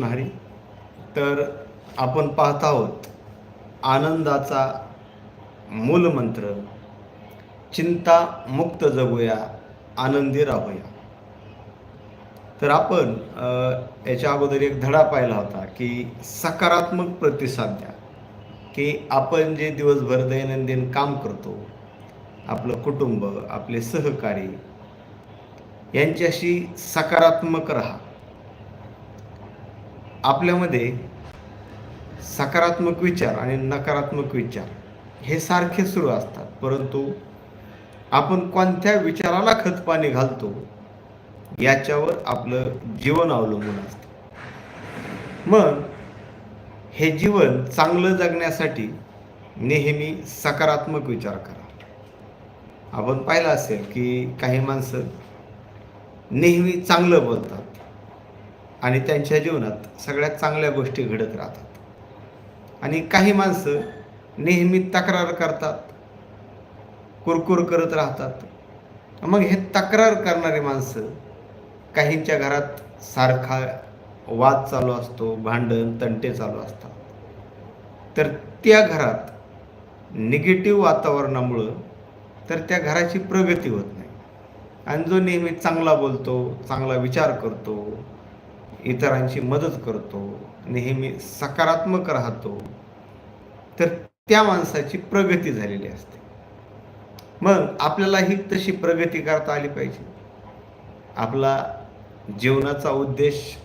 हरी तर आपण पाहत आहोत आनंदाचा मूलमंत्र चिंता मुक्त जगूया आनंदी राहूया. तर आपण याच्या अगोदर एक धडा पाहिला होता की सकारात्मक प्रतिसाद द्या की आपण जे दिवसभर दैनंदिन काम करतो आपलं कुटुंब आपले सहकारी यांच्याशी सकारात्मक राहा. आपल्यामध्ये सकारात्मक विचार आणि नकारात्मक विचार हे सारखे सुरू असतात. परंतु आपण कोणत्या विचाराला खतपाणी घालतो याच्यावर आपलं जीवन अवलंबून असतं. मग हे जीवन चांगलं जगण्यासाठी नेहमी सकारात्मक विचार करा. आपण पाहिलं असेल की काही माणसं नेहमी चांगलं बोलतात. आणि त्यांच्या जीवनात सगळ्यात चांगल्या गोष्टी घडत राहतात. आणि काही माणसं नेहमी तक्रार करतात कुरकुर करत राहतात. मग हे तक्रार करणारी माणसं काहींच्या घरात सारखा वाद चालू असतो भांडण तंटे चालू असतात. तर त्या घरात निगेटिव्ह वातावरणामुळं तर त्या घराची प्रगती होत नाही. आणि जो नेहमी चांगला बोलतो चांगला विचार करतो इतरांची मदत करतो नेहमी सकारात्मक राहतो तर त्या माणसाची प्रगती झालेली असते. मग आपल्याला ही तशी प्रगती करता आली पाहिजे. आपला जीवनाचा उद्देश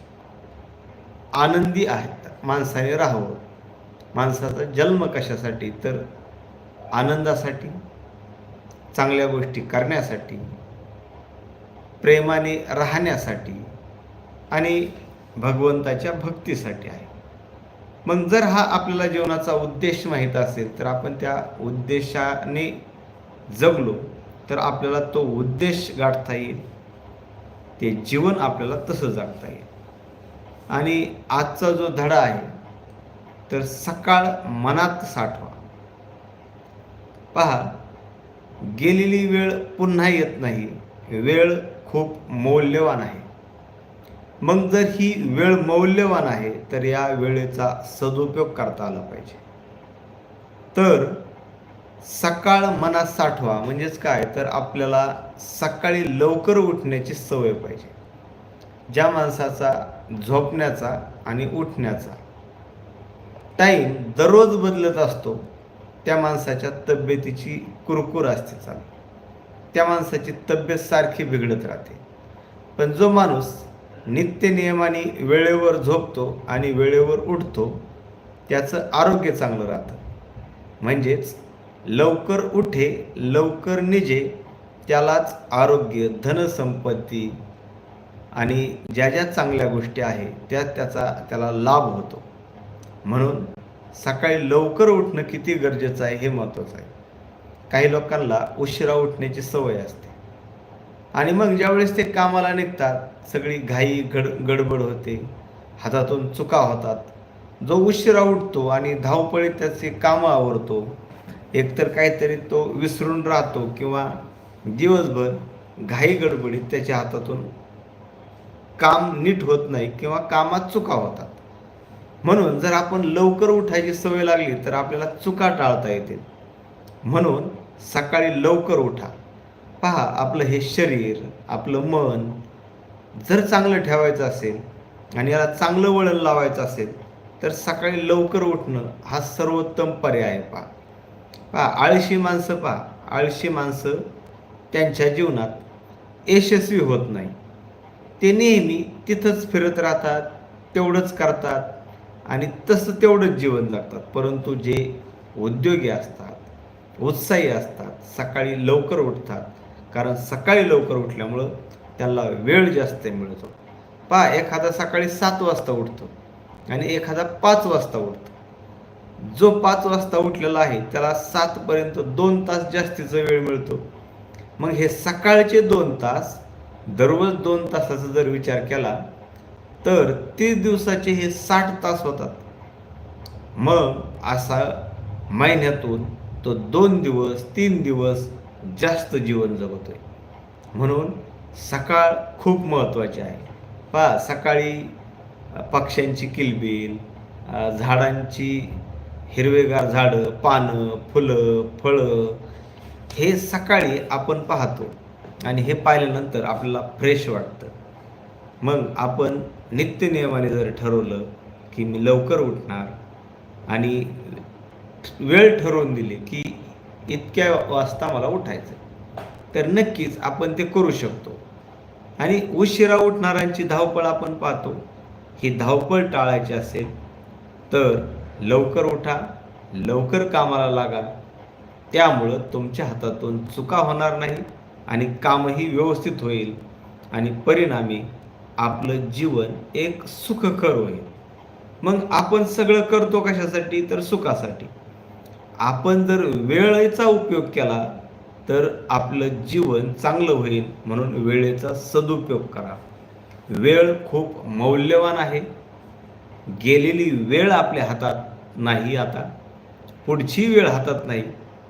आनंदी आहे माणसाने राहावं. माणसाचा जन्म कशासाठी तर आनंदासाठी चांगल्या गोष्टी करण्यासाठी प्रेमाने राहण्यासाठी आणि भगवंताच्या भक्तीसाठी आहे. मग जर हा आपल्याला जीवनाचा उद्देश माहीत असेल तर आपण त्या उद्देशाने जगलो तर आपल्याला तो उद्देश गाठता येईल. ते जीवन आपल्याला तसं जगता येईल. आणि आजचा जो धडा आहे तर सकाळ मनात साठवा. पहा गेलेली वेळ पुन्हा येत नाही वेळ खूप मौल्यवान आहे. मग जर ही वेळ मौल्यवान आहे तर या वेळेचा सदुपयोग करता आला पाहिजे. तर सकाळ मनात साठवा म्हणजेच काय? तर आपल्याला सकाळी लवकर उठण्याची सवय पाहिजे. ज्या माणसाचा झोपण्याचा आणि उठण्याचा टाईम दररोज बदलत असतो त्या माणसाच्या तब्येतीची कुरकुर असते चालू. त्या माणसाची तब्येत सारखी बिघडत राहते. पण जो माणूस नित्य नियमाने वेळेवर झोपतो आणि वेळेवर उठतो त्याचं आरोग्य चांगलं राहतं. म्हणजेच लवकर उठे लवकर निजे त्यालाच आरोग्य धनसंपत्ती आणि ज्या ज्या चांगल्या गोष्टी आहेत त्या त्याचा त्याला लाभ होतो. म्हणून सकाळी लवकर उठणं किती गरजेचं आहे हे महत्त्वाचं आहे. काही लोकांना उशिरा उठण्याची सवय असते. आणि मग ज्यावेळेस ते कामाला निघतात सगळी घाई गड गडबड होते. हातातून चुका होतात. जो उशिरा उठतो आणि धावपळीत त्याचे कामं आवडतो एकतर काहीतरी तो विसरून राहतो किंवा दिवसभर घाई गडबडीत त्याच्या हातातून काम नीट होत नाही किंवा कामात चुका होतात. म्हणून जर आपण लवकर उठायची सवय लागली तर आपल्याला चुका टाळता येतील. म्हणून सकाळी लवकर उठा. पहा आपलं हे शरीर आपलं मन जर चांगलं ठेवायचं असेल आणि याला चांगलं वळण लावायचं असेल तर सकाळी लवकर उठणं हा सर्वोत्तम पर्याय आहे पहा. पहा आळशी माणसं पहा. आळशी माणसं त्यांच्या जीवनात यशस्वी होत नाही. ते नेहमी तिथंच फिरत राहतात तेवढंच करतात आणि तसं तेवढंच जीवन जगतात. परंतु जे उद्योगी असतात उत्साही असतात सकाळी लवकर उठतात कारण सकाळी लवकर उठल्यामुळं त्याला वेळ जास्त मिळतो पहा एखादा सकाळी सात वाजता उठतो आणि एखादा पाच वाजता उठतो. जो पाच वाजता उठलेला आहे त्याला सातपर्यंत दोन तास जास्तीचा वेळ मिळतो. मग हे सकाळचे दोन तास दररोज दोन तासाचा जर विचार केला तर तीस दिवसाचे हे साठ तास होतात. मग असा महिन्यातून तो दोन दिवस तीन दिवस जास्त जीवन जगतोय. म्हणून सकाळ खूप महत्त्वाची आहे. पहा सकाळी पक्ष्यांची किलबिल झाडांची हिरवेगार झाडं पानं फुलं फळं हे सकाळी आपण पाहतो आणि हे पाहिल्यानंतर आपल्याला फ्रेश वाटतं. मग आपण नित्यनियमाने जर ठरवलं की मी लवकर उठणार आणि वेळ ठरवून दिली की इतक्या वाजता मला उठायचं. तर नक्कीच आपण ते करू शकतो. आणि उशिरा उठणाऱ्यांची धावपळ आपण पाहतो. ही धावपळ टाळायची असेल तर लवकर उठा लवकर कामाला लागा. त्यामुळं तुमच्या हातातून चुका होणार नाही आणि कामही व्यवस्थित होईल आणि परिणामी आपलं जीवन एक सुखकर होईल. मग आपण सगळं करतो कशासाठी? तर सुखासाठी. आपण जर वेळेचा उपयोग केला तर आपलं जीवन चांगलं होईल म्हणून वेळेचा सदुपयोग करा. वेळ खूप मौल्यवान आहे. गेलेली वेळ आपल्या हातात नाही आता. पुढची वेळ हातात नाही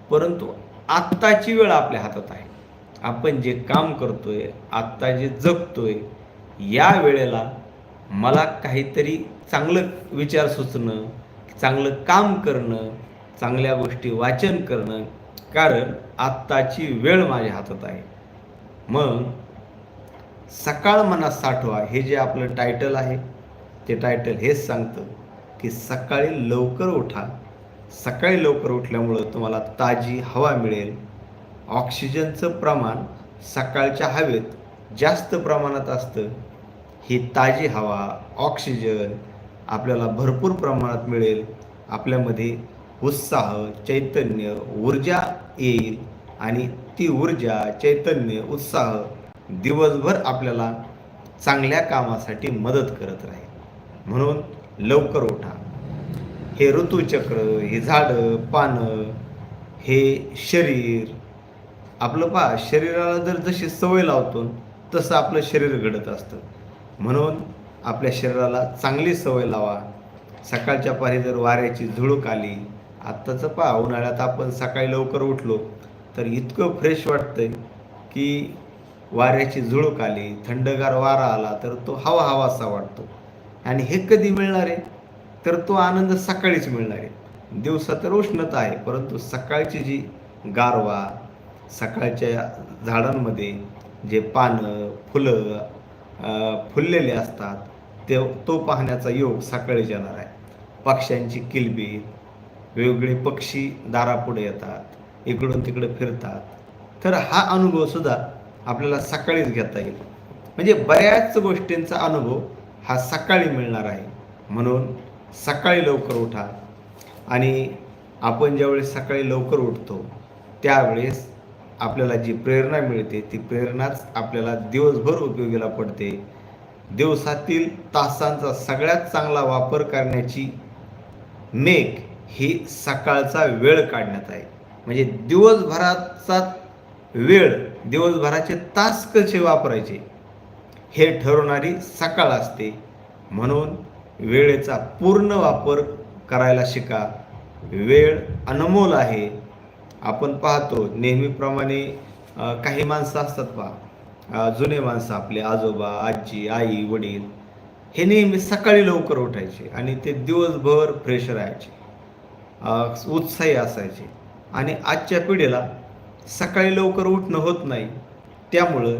परंतु आत्ताची वेळ आपल्या हातात आहे. आपण जे काम करतोय आत्ता जे जगतोय या वेळेला मला काहीतरी चांगलं विचार सुचणं चांगलं काम करणं चांगल्या गोष्टी वाचन करणं कारण आत्ताची वेळ माझ्या हातात आहे. मग सकाळ मनात साठवा हे जे आपलं टायटल आहे ते टायटल हेच सांगतं की सकाळी लवकर उठा. सकाळी लवकर उठल्यामुळं तुम्हाला ताजी हवा मिळेल. ऑक्सिजनचं प्रमाण सकाळच्या हवेत जास्त प्रमाणात असतं. ही ताजी हवा ऑक्सिजन आपल्याला भरपूर प्रमाणात मिळेल. आपल्यामध्ये उत्साह चैतन्य ऊर्जा येईल आणि ती ऊर्जा चैतन्य उत्साह दिवसभर आपल्याला चांगल्या कामासाठी मदत करत राहील. म्हणून लवकर उठा. हे ऋतुचक्र हे झाडं पानं हे शरीर आपलं पहा शरीराला जर जशी सवय लावतो तसं आपलं शरीर घडत असतं. म्हणून आपल्या शरीराला चांगली सवय लावा. सकाळच्या पारी जर वाऱ्याची झुळूक आली आत्ताचं पहा उन्हाळ्यात आपण सकाळी लवकर उठलो तर इतकं फ्रेश वाटतंय की वाऱ्याची झुळूक आली थंडगार वारा आला तर तो हवा हवासा वाटतो. आणि हे कधी मिळणार आहे? तर तो आनंद सकाळीच मिळणार आहे. दिवसा तर उष्णता आहे परंतु सकाळची जी गारवा सकाळच्या झाडांमध्ये जे पानं फुलं फुललेले असतात ते तो पाहण्याचा योग सकाळीच येणार आहे. पक्ष्यांची किलबी वेगवेगळे पक्षी दारापुढे येतात इकडून तिकडे फिरतात. तर हा अनुभव सुद्धा आपल्याला सकाळीच घेता येईल. म्हणजे बऱ्याच गोष्टींचा अनुभव हा सकाळी मिळणार आहे. म्हणून सकाळी लवकर उठा. आणि आपण ज्यावेळेस सकाळी लवकर उठतो त्यावेळेस आपल्याला जी प्रेरणा मिळते ती प्रेरणाच आपल्याला दिवसभर उपयोगीला पडते. दिवसातील तासांचा सगळ्यात चांगला वापर करण्याची मेक ही सकाळचा वेळ काढण्यात आहे. म्हणजे दिवसभराचा वेळ दिवसभराचे तास कसे वापरायचे? हे ठरवणारी सकाळ असते. म्हणून वेळेचा पूर्ण वापर करायला शिका. वेळ अनमोल आहे. आपण पाहतो नेहमीप्रमाणे काही माणसं असतात पहा. जुने माणसं आपले आजोबा आजी आई वडील हे नेहमी सकाळी लवकर उठायचे आणि ते दिवसभर फ्रेश राहायचे. उत्साही असायचे. आणि आजच्या पिढीला सकाळी लवकर उठणं होत नाही. त्यामुळं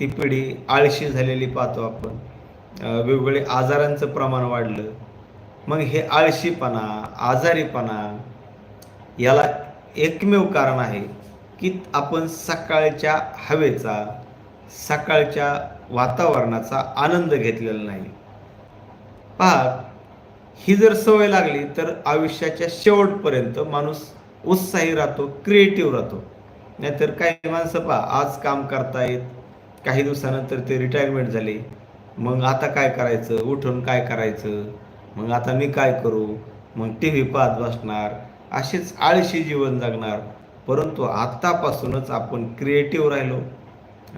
ती पिढी आळशी झालेली पाहतो आपण. वेगवेगळे आजारांचं प्रमाण वाढलं. मग हे आळशीपणा आजारीपणा याला एकमेव कारण आहे की आपण सकाळच्या हवेचा सकाळच्या वातावरणाचा आनंद घेतलेला नाही. पहा ही जर सवय लागली तर आयुष्याच्या शेवटपर्यंत माणूस उत्साही राहतो क्रिएटिव्ह राहतो. नाहीतर काही माणसं पहा आज काम करतायत काही दिवसानंतर ते रिटायरमेंट झाले. मग आता काय करायचं? उठून काय करायचं? मग आता मी काय करू? मग टी व्ही पाहत बसणार. असेच आळशी जीवन जगणार. परंतु आत्तापासूनच आपण क्रिएटिव्ह राहिलो.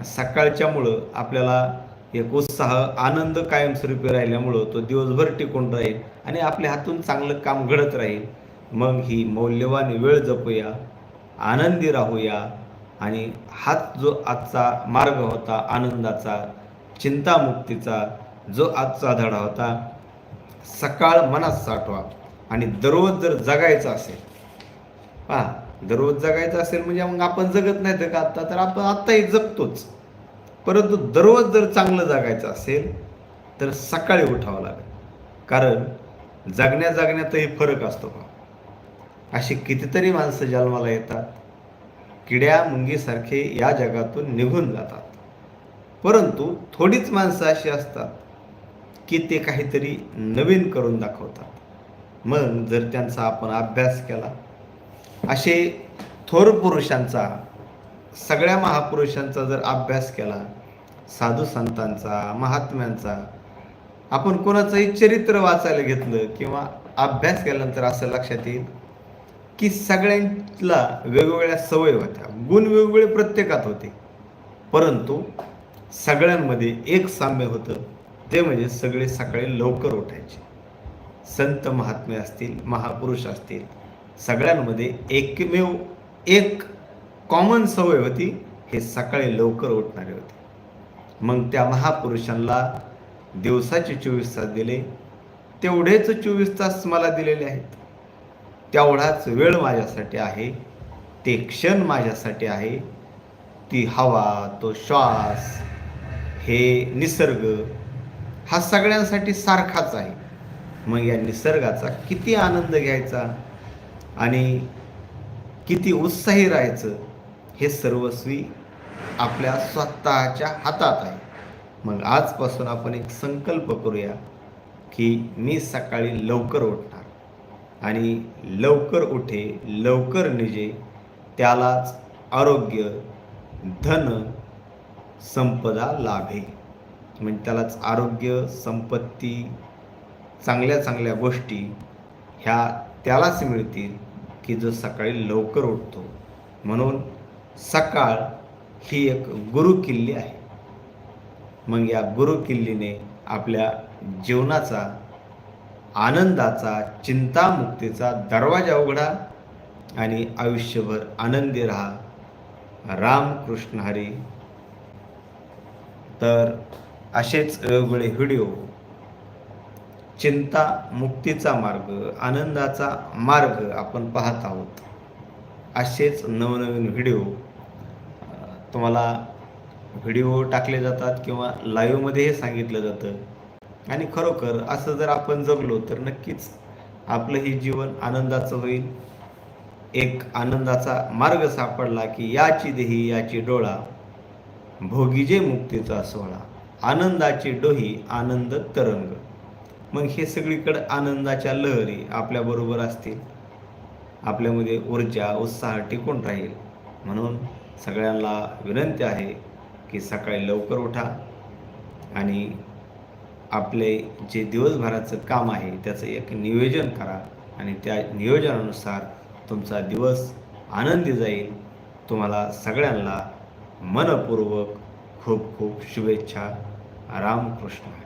सकाळच्यामुळं आपल्याला एक उत्साह आनंद कायमस्वरूपी राहिल्यामुळं तो दिवसभर टिकून राहील आणि आपल्या हातून चांगलं काम घडत राहील. मग ही मौल्यवान वेळ जपूया आनंदी राहूया आणि हाच जो आजचा मार्ग होता आनंदाचा चिंतामुक्तीचा जो आजचा धडा होता सकाळ मनात साठवा आणि दररोज जर जगायचं असेल पहा दररोज जगायचं असेल म्हणजे मग आपण जगत नाही तर का? आत्ता तर आपण आत्ताही जगतोच. परंतु दररोज जर चांगलं जगायचं असेल तर सकाळी उठावं लागेल. कारण जगण्या जगण्यातही फरक असतो का अशी कितीतरी माणसं जन्माला येतात किड्या मुंगीसारखे या जगातून निघून जातात. परंतु थोडीच माणसं अशी असतात की ते काहीतरी नवीन करून दाखवतात. मग जर त्यांचा आपण अभ्यास केला असे थोर पुरुषांचा सगळ्या महापुरुषांचा जर अभ्यास केला साधू संतांचा महात्म्यांचा आपण कोणाचंही चरित्र वाचायला घेतलं किंवा अभ्यास केल्यानंतर असं लक्षात येईल की सगळ्यांना वेगवेगळ्या सवय होत्या गुण वेगवेगळे प्रत्येकात होते. परंतु सगळ्यांमध्ये एक साम्य होतं ते म्हणजे सगळे सकाळी लवकर उठायचे. संत महात्मे असतील महापुरुष असतील सगळ्यांमध्ये एकमेव एक कॉमन सवय होती हे सकाळी लवकर उठणारे होते. मग त्या महापुरुषांना दिवसाचे चोवीस तास दिले. तेवढेच चोवीस तास मला दिलेले आहेत. तेवढाच वेळ माझ्यासाठी आहे. ते क्षण माझ्यासाठी आहे. ती हवा तो श्वास हे निसर्ग हा सगळ्यांसाठी सारखाच आहे. मग या निसर्गाचा किती आनंद घ्यायचा आणि किती उत्साही राहायचं हे सर्वस्वी आपल्या स्वतःच्या हातात आहे. मग आजपासून आपण एक संकल्प करूया की मी सकाळी लवकर उठणार आणि लवकर उठे लवकर निजे त्यालाच आरोग्य धन संपदा लाभे. म्हणजे त्यालाच आरोग्य संपत्ती चांगल्या चांगल्या गोष्टी ह्या त्यालाच मिळतील की जो सकाळी लवकर उठतो. म्हणून सकाळ ही एक गुरुकिल्ली आहे. मग या गुरुकिल्लीने आपल्या जीवनाचा आनंदाचा चिंतामुक्तीचा दरवाजा उघडा आणि आयुष्यभर आनंदी राहा. रामकृष्ण हरी. तर असेच वेगवेगळे व्हिडिओ चिंता मुक्तीचा मार्ग आनंदाचा मार्ग आपण पाहत आहोत. असेच नवनवीन व्हिडिओ तुम्हाला व्हिडिओ टाकले जातात किंवा लाईव्हमध्ये हे सांगितलं जातं. आणि खरोखर असं जर आपण जगलो तर नक्कीच आपलं हे जीवन आनंदाचं होईल. एक आनंदाचा मार्ग सापडला की याची देही याची डोळा भोगीजे मुक्तीचा सोहळा आनंदाची डोही आनंद तरंग. मग हे सगळीकडं आनंदाच्या लहरी आपल्याबरोबर असतील. आपल्यामध्ये ऊर्जा उत्साह टिकून राहील. म्हणून सगळ्यांना विनंती आहे की सकाळी लवकर उठा आणि आपले जे दिवसभराचं काम आहे त्याचं एक नियोजन करा आणि त्या नियोजनानुसार तुमचा दिवस आनंदी जाईल. तुम्हाला सगळ्यांना मनपूर्वक खूप खूप शुभेच्छा. रामकृष्ण.